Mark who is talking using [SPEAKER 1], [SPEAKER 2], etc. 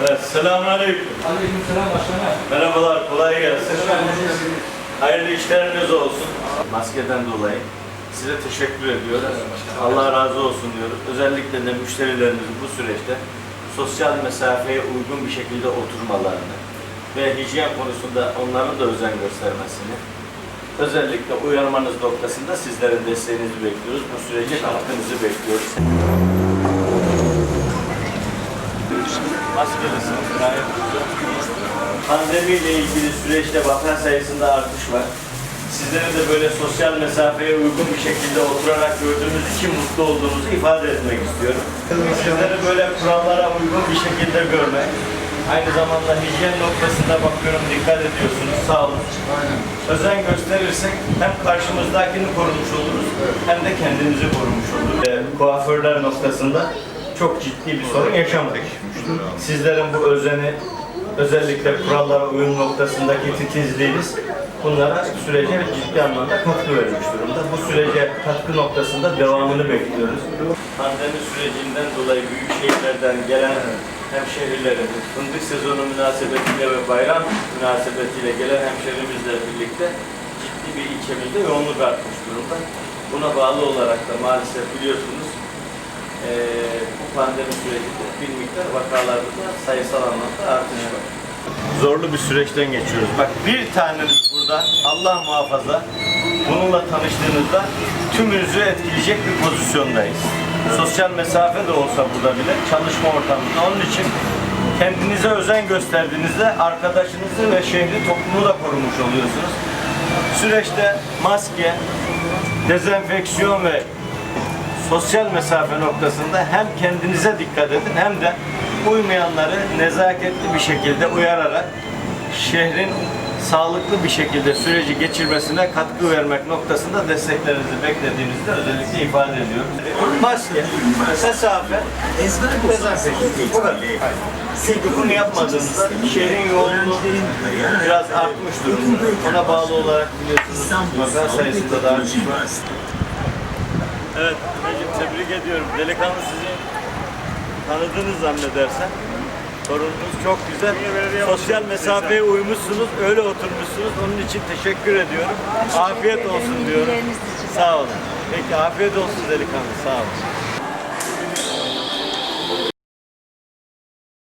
[SPEAKER 1] Evet, selamünaleyküm.
[SPEAKER 2] Aleykümselam başkanım.
[SPEAKER 1] Merhabalar, kolay gelsin.
[SPEAKER 2] Hoş geldiniz.
[SPEAKER 1] Hayırlı işleriniz olsun. Maskeden dolayı size teşekkür ediyoruz. Allah razı olsun diyoruz. Özellikle de müşterilerimizin bu süreçte sosyal mesafeye uygun bir şekilde oturmalarını ve hijyen konusunda onların da özen göstermesini özellikle uyarmanız noktasında sizlerin desteğinizi bekliyoruz. Bu sürece katkınızı bekliyoruz. Maskelisiniz, gayet güzel. Pandemiyle ilgili süreçte vaka sayısında artış var. Sizlerin de böyle sosyal mesafeye uygun bir şekilde oturarak gördüğümüz için mutlu olduğumuzu ifade etmek istiyorum. Sizleri böyle kurallara uygun bir şekilde görmek, aynı zamanda hijyen noktasında bakıyorum dikkat ediyorsunuz, sağ olun. Özen gösterirsek hem karşımızdakini korumuş oluruz hem de kendimizi korumuş oluruz. Ee, kuaförler noktasında çok ciddi bir sorun yaşamadık. Sizlerin bu özeni özellikle kurallara uyum noktasındaki titizliğiniz bunlara sürece ciddi anlamda katkı vermiş durumda. Bu sürece katkı noktasında devamını bekliyoruz. Pandemi sürecinden dolayı büyük şehirlerden gelen hemşehrilerimiz, fındık sezonu münasebetiyle ve bayram münasebetiyle gelen hemşehrimizle birlikte ciddi bir ilçemizde yoğunluk artmış durumda. Buna bağlı olarak da maalesef biliyorsunuz eee, bu pandemi sürecinde bir miktar vakalarda da sayısal anlamda artış var. Zorlu bir süreçten geçiyoruz. Bak bir taneniz burada Allah muhafaza bununla tanıştığınızda tümünüzü etkileyecek bir pozisyondayız. Sosyal mesafe de olsa burada bile çalışma ortamında. Onun için kendinize özen gösterdiğinizde arkadaşınızı ve şehri toplumu da korumuş oluyorsunuz. Süreçte maske, dezenfeksiyon ve sosyal mesafe noktasında hem kendinize dikkat edin hem de uymayanları nezaketli bir şekilde uyararak şehrin sağlıklı bir şekilde süreci geçirmesine katkı vermek noktasında desteklerinizi beklediğimizde özellikle ifade ediyorum. Maske, mesafe, dezenfeksiyon. Bu kadar. Çünkü bunu yapmadığınızda şehrin yoğunluğu biraz artmış durumda. Ona bağlı olarak biliyorsunuz vaka sayısında da artış var. Evet, Necip tebrik ediyorum. Delikanlı sizi tanıdınız zannedersem. Sorununuz çok güzel. Sosyal mesafeye uymuşsunuz, öyle oturmuşsunuz. Onun için teşekkür ediyorum. Afiyet olsun diyorum. Sağ olun. Peki afiyet olsun delikanlı, sağ olun.